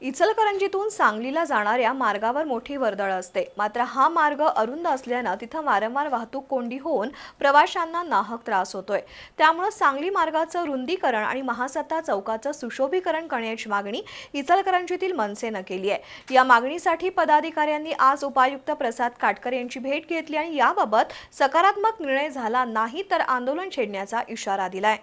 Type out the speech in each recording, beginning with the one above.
इचलकरंजीतून सांगलीला जाणाऱ्या मार्गावर मोठी वर्दळ असते. मात्र हा मार्ग अरुंद असल्यानं तिथं वारंवार वाहतूक कोंडी होऊन प्रवाशांना नाहक त्रास होतोय. त्यामुळं सांगली मार्गाचं रुंदीकरण आणि महासत्ता चौकाचं सुशोभीकरण करण्याची मागणी इचलकरंजीतील मनसेनं केली आहे. या मागणीसाठी पदाधिकाऱ्यांनी आज उपायुक्त प्रसाद काटकर यांची भेट घेतली आणि याबाबत सकारात्मक निर्णय झाला नाही तर आंदोलन छेडण्याचा इशारा दिलाय.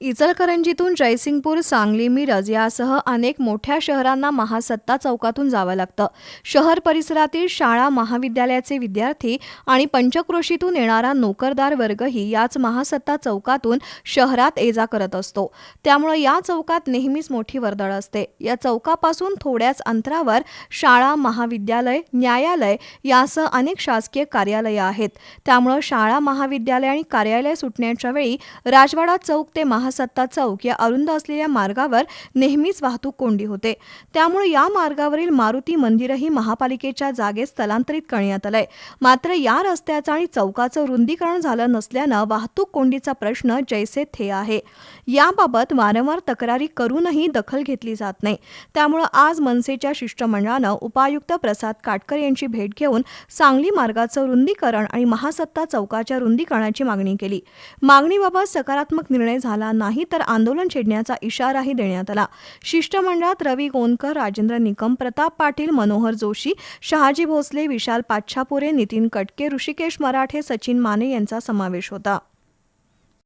इचलकरंजीतून जयसिंगपूर सांगली मिरज यासह अनेक मोठ्या शहरांना महासत्ता चौकातून जावं लागतं. शहर परिसरातील शाळा महाविद्यालयाचे विद्यार्थी आणि पंचक्रोशीतून येणारा नोकरदार वर्गही याच महासत्ता चौकातून शहरात ये जा करत असतो. त्यामुळं या चौकात नेहमीच मोठी वर्दळ असते. या चौकापासून थोड्याच अंतरावर शाळा महाविद्यालय न्यायालय यासह अनेक शासकीय कार्यालयं आहेत. त्यामुळं शाळा महाविद्यालय आणि कार्यालय सुटण्याच्या वेळी राजवाडा चौक ते महा महासत्ता चौक या अरुंद असलेल्या मार्गावर नेहमीच वाहतूक कोंडी होते. त्यामुळे या मार्गावरील मारुती मंदिरही महापालिकेच्या जागेत स्थलांतरित करण्यात आलंय. मात्र या रस्त्याचं आणि चौकाचं रुंदीकरण झालं नसल्यानं वाहतूक कोंडीचा प्रश्न जैसे थे आहे. याबाबत वारंवार तक्रारी करूनही दखल घेतली जात नाही. त्यामुळं आज मनसेच्या शिष्टमंडळानं उपायुक्त प्रसाद काटकर यांची भेट घेऊन सांगली मार्गाचं रुंदीकरण आणि महासत्ता चौकाच्या रुंदीकरणाची मागणी केली. मागणीबाबत सकारात्मक निर्णय झाला नाही तर आंदोलन छेडण्याचा इशाराही देण्यात आला. शिष्टमंडळात रवी गोंदकर राजेंद्र निकम प्रताप पाटील मनोहर जोशी शहाजी भोसले विशाल पाच्छापुरे नितीन कटके ऋषिकेश मराठे सचिन माने यांचा समावेश होता.